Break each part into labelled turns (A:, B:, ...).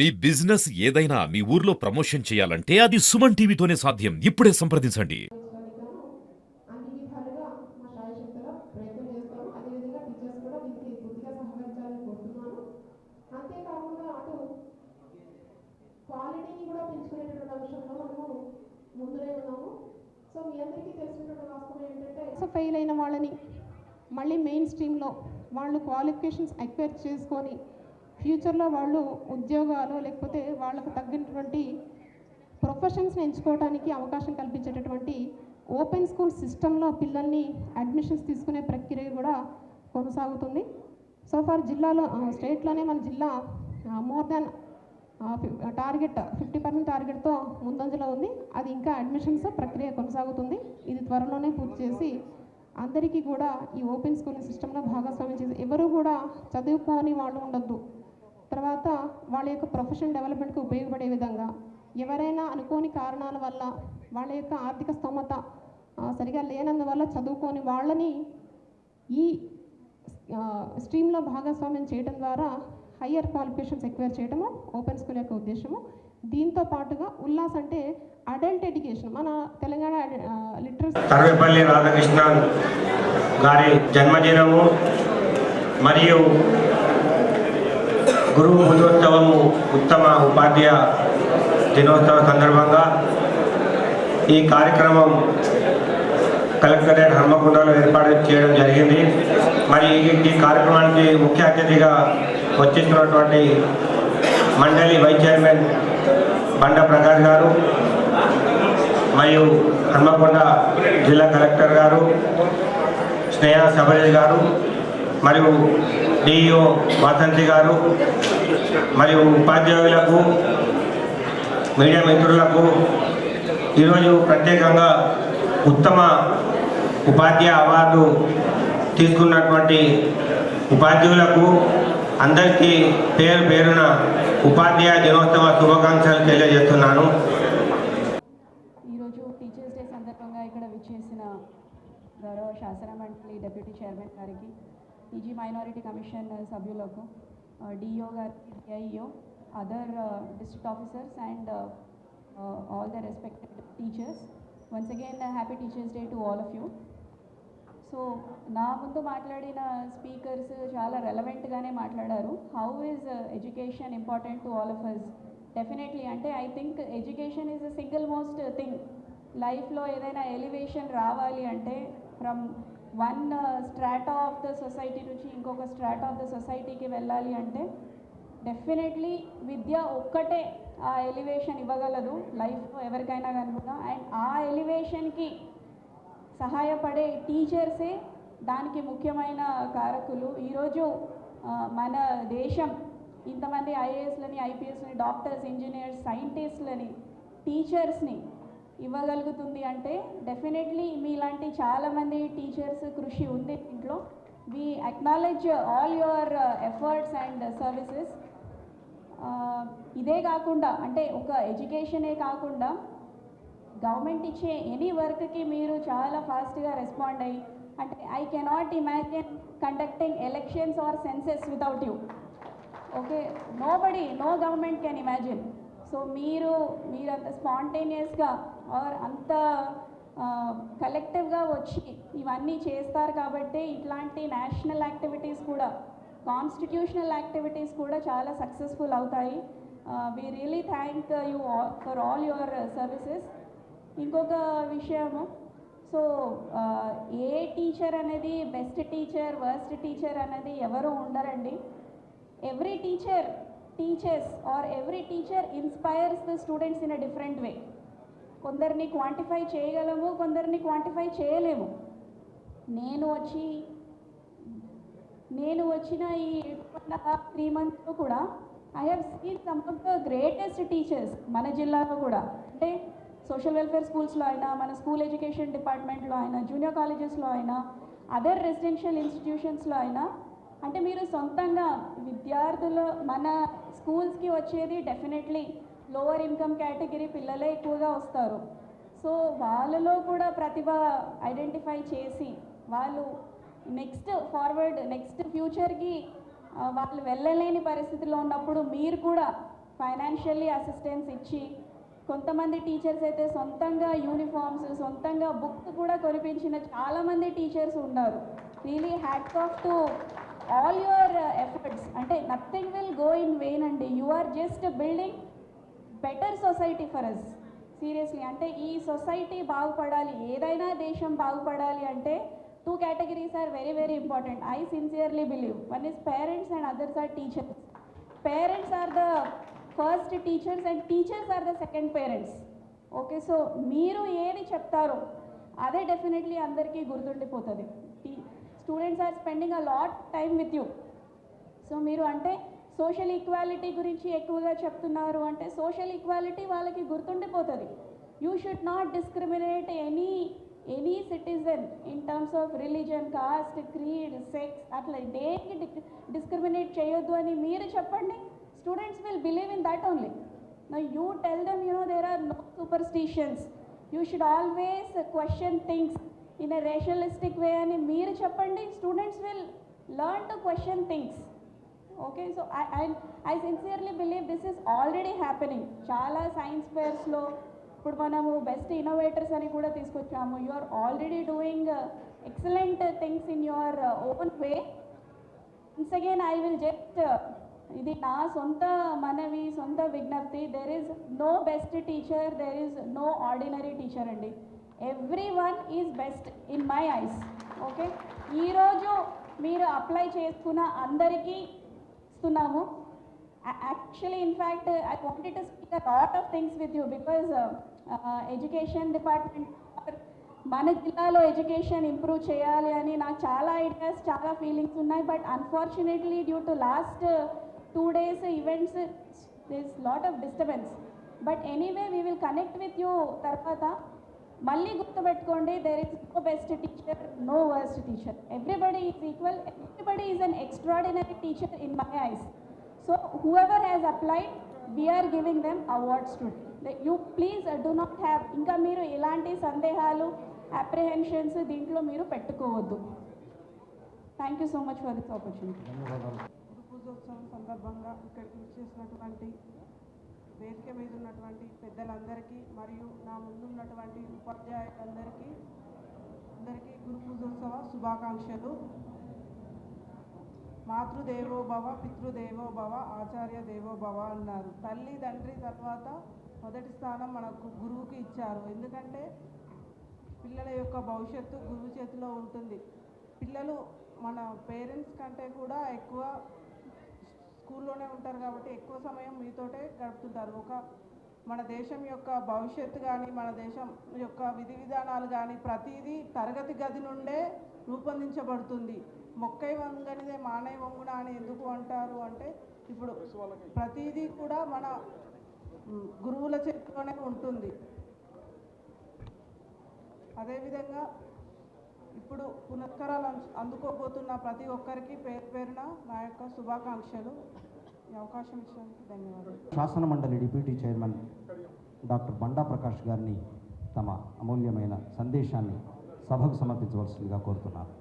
A: మీ business ఏదైనా మీ ఊర్లో promotion చేయాలంటే అది సుమన్ టీవీతోనే సాధ్యం. ఇప్పుడే సంప్రదించండి.
B: ఫెయిల్ అయిన వాళ్ళని మళ్ళీ మెయిన్ స్ట్రీమ్లో వాళ్ళు క్వాలిఫికేషన్స్ అక్వైర్ చేసుకొని ఫ్యూచర్లో వాళ్ళు ఉద్యోగాలు లేకపోతే వాళ్ళకు తగ్గినటువంటి ప్రొఫెషన్స్ని ఎంచుకోవడానికి అవకాశం కల్పించేటటువంటి ఓపెన్ స్కూల్ సిస్టంలో పిల్లల్ని అడ్మిషన్స్ తీసుకునే ప్రక్రియ కూడా కొనసాగుతుంది. సో ఫార్ జిల్లాలో స్టేట్లోనే మన జిల్లా more than target fifty percent టార్గెట్తో ముందంజలో ఉంది. అది ఇంకా అడ్మిషన్స్ ప్రక్రియ కొనసాగుతుంది. ఇది త్వరలోనే పూర్తి చేసి అందరికీ కూడా ఈ ఓపెన్ స్కూల్ సిస్టంలో భాగస్వామ్యం చేసి ఎవరు కూడా చదువుకోని వాళ్ళు ఉండొద్దు. తర్వాత వాళ్ళ యొక్క ప్రొఫెషనల్ డెవలప్మెంట్కి ఉపయోగపడే విధంగా ఎవరైనా అనుకోని కారణాల వల్ల వాళ్ళ యొక్క ఆర్థిక స్తోమత సరిగా లేనందువల్ల చదువుకోని వాళ్ళని ఈ స్ట్రీమ్లో భాగస్వామ్యం చేయడం ద్వారా హయ్యర్ క్వాలిఫికేషన్స్ ఎక్వైర్ చేయడము ఓపెన్ స్కూల్ యొక్క ఉద్దేశము. దీంతో పాటుగా ఉల్లాస్ అంటే అడల్ట్ ఎడ్యుకేషన్ మన తెలంగాణ లిటరసీ
C: సర్వేపల్లి రాధాకృష్ణన్ గారి జన్మదినము మరియు గురువు పూజోత్సవము ఉత్తమ ఉపాధ్యాయ దినోత్సవ సందర్భంగా ఈ కార్యక్రమం కలెక్టరేట్ హన్మకొండలో ఏర్పాటు చేయడం జరిగింది. మరి ఈ- ఈ కార్యక్రమానికి ముఖ్య అతిథిగా వచ్చేసినటువంటి మండలి వైస్ చైర్మన్ బండ ప్రకాష్ గారు మరియు హన్మకొండ జిల్లా కలెక్టర్ గారు స్నేహ సబరేజ్ గారు మరియు డిఇఓ వాసంతి గారు మరియు ఉపాధ్యాయులకు మీడియా మిత్రులకు ఈరోజు ప్రత్యేకంగా ఉత్తమ ఉపాధ్యాయ అవార్డు తీసుకున్నటువంటి ఉపాధ్యాయులకు అందరికీ పేరు పేరున ఉపాధ్యాయ దినోత్సవ శుభాకాంక్షలు తెలియజేస్తున్నాను.
D: ఈరోజు టీచర్స్ డే సందర్భంగా ఇక్కడ విచ్చేసిన గౌరవ శాసన మండలి డెప్యూటీ చైర్మన్ గారికి ఈజీ మైనారిటీ కమిషన్ సభ్యులకు డిఓ గారికి DIO other district officers and all the respected teachers once again happy teachers day to all of you so నా ముందు మాట్లాడిన స్పీకర్స్ చాలా రెలవెంట్గానే మాట్లాడారు. How is education important to all of us definitely అంటే I think education is a single most thing లైఫ్లో ఏదైనా elevation రావాలి అంటే from one strata of the society నుంచి ఇంకొక స్ట్రాటా ఆఫ్ ద సొసైటీకి వెళ్ళాలి అంటే డెఫినెట్లీ విద్య ఒక్కటే ఆ ఎలివేషన్ ఇవ్వగలదు. లైఫ్ ఎవరికైనా కనుకుందాం అండ్ ఆ ఎలివేషన్కి సహాయపడే టీచర్సే దానికి ముఖ్యమైన కారకులు. ఈరోజు మన దేశం ఇంతమంది ఐఏఎస్లని ఐపీఎస్ని డాక్టర్స్ ఇంజనీర్స్ సైంటిస్ట్లని టీచర్స్ని ఇవ్వగలుగుతుంది అంటే డెఫినెట్లీ మీలాంటి చాలామంది టీచర్స్ కృషి ఉంది ఇంట్లో. We acknowledge all your efforts and services ఇదే కాకుండా అంటే ఒక ఎడ్యుకేషనే కాకుండా గవర్నమెంట్ ఇచ్చే ఎనీ వర్క్కి మీరు చాలా ఫాస్ట్గా రెస్పాండ్ అయ్యి అంటే I cannot imagine conducting elections or census without you okay nobody no government can imagine so మీరు మీరు అంత స్పాంటేనియస్గా ఆర్ అంత కలెక్టివ్గా వచ్చి ఇవన్నీ చేస్తారు కాబట్టి ఇట్లాంటి నేషనల్ యాక్టివిటీస్ కూడా కాన్స్టిట్యూషనల్ యాక్టివిటీస్ కూడా చాలా సక్సెస్ఫుల్ అవుతాయి. We really thank you for all your services ఇంకొక విషయము సో ఏ టీచర్ అనేది బెస్ట్ టీచర్ వర్స్ట్ టీచర్ అనేది ఎవరు ఉండరండి? Every teacher teachers are every teacher inspires the students in a different way కొందరిని క్వాంటిఫై చేయగలము కొందరిని క్వాంటిఫై చేయలేము. నేను వచ్చి నేను వచ్చిన ఈ త్రీ మంత్స్లో కూడా I have seen some of the greatest teachers మన జిల్లాలో కూడా. అంటే సోషల్ వెల్ఫేర్ స్కూల్స్లో అయినా మన స్కూల్ ఎడ్యుకేషన్ డిపార్ట్మెంట్లో అయినా జూనియర్ కాలేజెస్లో అయినా అదర్ రెసిడెన్షియల్ ఇన్స్టిట్యూషన్స్లో అయినా అంటే మీరు సొంతంగా విద్యార్థులు మన స్కూల్స్కి వచ్చేది డెఫినెట్లీ లోవర్ ఇన్కమ్ కేటగిరీ పిల్లలే ఎక్కువగా వస్తారు. సో వాళ్ళలో కూడా ప్రతిభ ఐడెంటిఫై చేసి వాళ్ళు నెక్స్ట్ ఫార్వర్డ్ నెక్స్ట్ ఫ్యూచర్కి వాళ్ళు వెళ్ళలేని పరిస్థితిలో ఉన్నప్పుడు మీరు కూడా ఫైనాన్షియల్లీ అసిస్టెన్స్ ఇచ్చి కొంతమంది టీచర్స్ అయితే సొంతంగా యూనిఫామ్స్ సొంతంగా బుక్స్ కూడా కొనిపించిన చాలామంది టీచర్స్ ఉన్నారు really hats off to all your efforts అంటే nothing will go in vain అండి. You are just building better society for us seriously అంటే ఈ సొసైటీ బాగుపడాలి ఏదైనా దేశం బాగుపడాలి అంటే two categories are very very important I sincerely believe one is parents and others are teachers parents are the first teachers and teachers are the second parents okay so మీరు ఏది చెప్తారో అదే డెఫినెట్లీ అందరికీ గుర్తుండిపోతుంది. Students are spending a lot time with you so మీరు అంటే social equality గురించి ఎక్కువగా చెప్తున్నారు అంటే సోషల్ ఈక్వాలిటీ వాళ్ళకి గుర్తుండిపోతుంది. You should not discriminate any any citizen in terms of religion caste creed sex అట్లా దేనికి డిస్క్రిమినేట్ చేయొద్దు అని మీరు చెప్పండి students will believe in that only నా you tell them you know there are no superstitions you should always question things in a rationalistic way అని మీరు చెప్పండి students will learn to question things okay so I I I sincerely believe this is already happening చాలా science ఫేర్స్లో ఇప్పుడు మనము best innovators అని కూడా తీసుకొచ్చాము. You are already doing excellent things in your open way once again I will just ఇది నా సొంత మనవి సొంత విజ్ఞప్తి. There is no best teacher there is no ordinary teacher అండి. Every one is best in my eyes okay ఈరోజు మీరు apply చేసుకున్న అందరికీ ఇస్తున్నాము. Actually in fact I wanted to speak a lot of things with you because education department మన జిల్లాలో education improve చేయాలి అని నాకు చాలా ఐడియాస్ చాలా ఫీలింగ్స్ ఉన్నాయి. But unfortunately due to last two days events this lot of disturbance but anyway we will connect with you తర్వాత. మళ్ళీ గుర్తుపెట్టుకోండి there is no best teacher no worst teacher everybody is equal everybody is an extraordinary teacher in my eyes so whoever has applied we are giving them awards to you please do not have ఇంకా మీరు ఎలాంటి సందేహాలు apprehensions దీంట్లో మీరు పెట్టుకోవద్దు. Thank you so much for this opportunity
E: పూజోత్సవం సందర్భంగా ఇక్కడికి వచ్చేసినటువంటి వేదిక మీద ఉన్నటువంటి పెద్దలందరికీ మరియు నా ముందున్నటువంటి ఉపాధ్యాయులందరికీ అందరికీ గురు పూజోత్సవ శుభాకాంక్షలు. మాతృదేవో భవ పితృదేవో భవ ఆచార్య దేవో భవ అన్నారు. తల్లి తండ్రి తర్వాత మొదటి స్థానం మనకు గురువుకి ఇచ్చారు. ఎందుకంటే పిల్లల యొక్క భవిష్యత్తు గురువు చేతిలో ఉంటుంది. పిల్లలు మన పేరెంట్స్ కంటే కూడా ఎక్కువ స్కూల్లోనే ఉంటారు కాబట్టి ఎక్కువ సమయం మీతోటే గడుపుతుంటారు. ఒక మన దేశం యొక్క భవిష్యత్తు కానీ మన దేశం యొక్క విధి విధానాలు కానీ ప్రతిదీ తరగతి గది నుండే రూపొందించబడుతుంది. మొక్కై వంగనిదే మానై వంగున అని ఎందుకు అంటారు అంటే ఇప్పుడు ప్రతిదీ కూడా మన గురువుల చేతిలోనే ఉంటుంది. అదేవిధంగా ఇప్పుడు పునస్కారాలు అంచ్- అందుకోబోతున్న ప్రతి ఒక్కరికి పేరు పేరున నా యొక్క శుభాకాంక్షలు. ఈ అవకాశం ఇచ్చినందుకు ధన్యవాదాలు.
F: శాసన మండలి deputy chairman doctor Banda Prakash గారిని తమ అమూల్యమైన సందేశాన్ని సభకు సమర్పించవలసిందిగా కోరుతున్నారు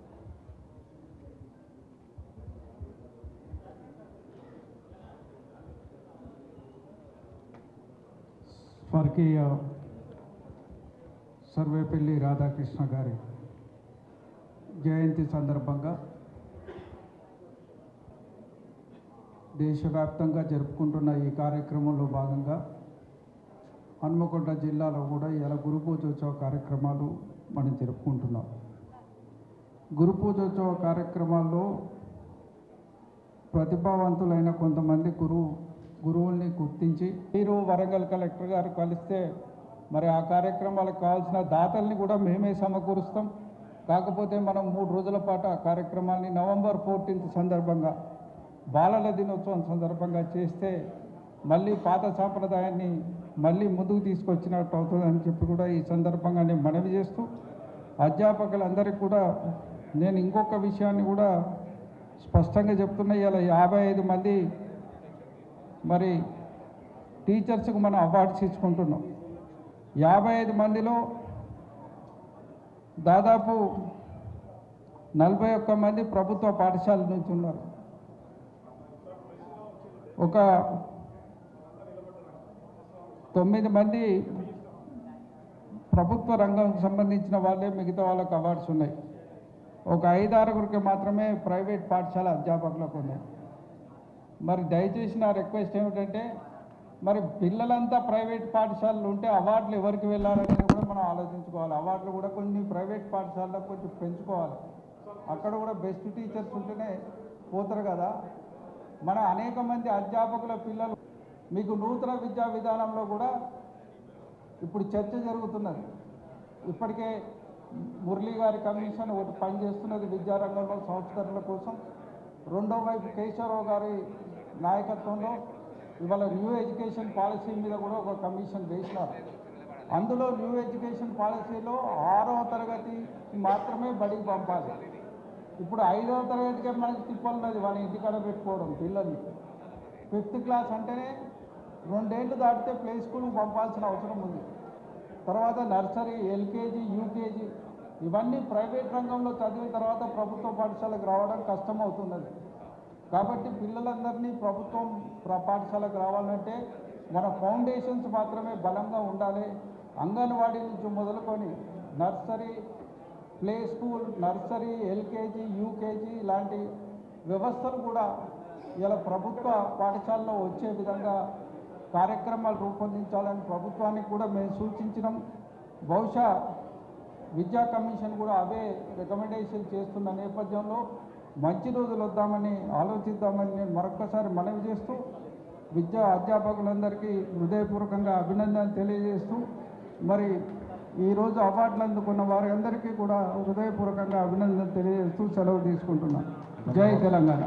G: స్వర్గీయ సర్వేపల్లి రాధాకృష్ణ గారి జయంతి సందర్భంగా దేశవ్యాప్తంగా జరుపుకుంటున్న ఈ కార్యక్రమంలో భాగంగా హన్మకొండ జిల్లాలో కూడా ఇలా గురు పూజోత్సవ కార్యక్రమాలు మనం జరుపుకుంటున్నాం. గురు పూజోత్సవ కార్యక్రమాల్లో ప్రతిభావంతులైన కొంతమంది గురువు గురువుల్ని గుర్తించి మీరు వరంగల్ కలెక్టర్ గారు కలిస్తే మరి ఆ కార్యక్రమాలకు కావాల్సిన దాతల్ని కూడా మేమే సమకూరుస్తాం. కాకపోతే మనం మూడు రోజుల పాటు ఆ కార్యక్రమాన్ని నవంబర్ ఫోర్టీన్త్ సందర్భంగా బాలల దినోత్సవం సందర్భంగా చేస్తే మళ్ళీ పాత సాంప్రదాయాన్ని మళ్ళీ ముందుకు తీసుకొచ్చినట్టు అవుతుందని చెప్పి కూడా ఈ సందర్భంగా నేను మనవి చేస్తూ అధ్యాపకులందరికీ కూడా నేను ఇంకొక విషయాన్ని కూడా స్పష్టంగా చెప్తున్నా. ఇలా యాభై ఐదు మంది మరి టీచర్స్కి మనం అవార్డ్స్ ఇచ్చుకుంటున్నాం. యాభై ఐదు మందిలో దాదాపు నలభై ఒక్క మంది ప్రభుత్వ పాఠశాల నుంచి ఉన్నారు. ఒక తొమ్మిది మంది ప్రభుత్వ రంగం సంబంధించిన వాళ్ళే మిగతా వాళ్ళకి అవార్డ్స్ ఉన్నాయి. ఒక ఐదారుగురికి మాత్రమే ప్రైవేట్ పాఠశాల అధ్యాపకులకు ఉన్నాయి. మరి దయచేసి నా రిక్వెస్ట్ ఏమిటంటే మరి పిల్లలంతా ప్రైవేట్ పాఠశాలలు ఉంటే అవార్డులు ఎవరికి వెళ్ళాలని కూడా మనం ఆలోచించుకోవాలి. అవార్డులు కూడా కొన్ని ప్రైవేట్ పాఠశాలలో కొంచెం పెంచుకోవాలి. అక్కడ కూడా బెస్ట్ టీచర్స్ ఉంటేనే పోతారు కదా. మన అనేక మంది అధ్యాపకుల పిల్లలు మీకు నూతన విద్యా విధానంలో కూడా ఇప్పుడు చర్చ జరుగుతున్నది. ఇప్పటికే మురళీ గారి కమిషన్ ఒకటి పనిచేస్తున్నది విద్యారంగంలో సంస్కరణల కోసం. రెండో వైపు కేశవరావు గారి నాయకత్వంలో ఇవాళ న్యూ ఎడ్యుకేషన్ పాలసీ మీద కూడా ఒక కమిషన్ వేసినారు. అందులో న్యూ ఎడ్యుకేషన్ పాలసీలో ఆరవ తరగతి మాత్రమే బడికి పంపాలి. ఇప్పుడు ఐదవ తరగతికే మనకి తిప్పలున్నది వాళ్ళ ఇంటికాడ పెట్టుకోవడం పిల్లల్ని. ఫిఫ్త్ క్లాస్ అంటేనే రెండేళ్ళు దాటితే ప్లే స్కూల్కి పంపాల్సిన అవసరం ఉంది. తర్వాత నర్సరీ ఎల్కేజీ యూకేజీ ఇవన్నీ ప్రైవేట్ రంగంలో చదివిన తర్వాత ప్రభుత్వ పాఠశాలకు రావడం కష్టం అవుతున్నది కాబట్టి పిల్లలందరినీ ప్రభుత్వం పాఠశాలకు రావాలంటే మన ఫౌండేషన్స్ మాత్రమే బలంగా ఉండాలి. అంగన్వాడీ నుంచి మొదలుకొని nursery play school nursery LKG UKG ఇలాంటి వ్యవస్థలు కూడా ఇలా ప్రభుత్వ పాఠశాలలో వచ్చే విధంగా కార్యక్రమాలు రూపొందించాలని ప్రభుత్వానికి కూడా మేము సూచించినాం. బహుశా విద్యా కమిషన్ కూడా అవే రికమెండేషన్ చేస్తున్న నేపథ్యంలో మంచి రోజులు వద్దామని ఆలోచిద్దామని నేను మరొకసారి మనవి చేస్తూ విద్యా అధ్యాపకులందరికీ హృదయపూర్వకంగా అభినందనలు తెలియజేస్తూ మరి ఈరోజు అవార్డులు అందుకున్న వారందరికీ కూడా హృదయపూర్వకంగా అభినందన తెలియజేస్తూ సెలవు తీసుకుంటున్నాను జై తెలంగాణ.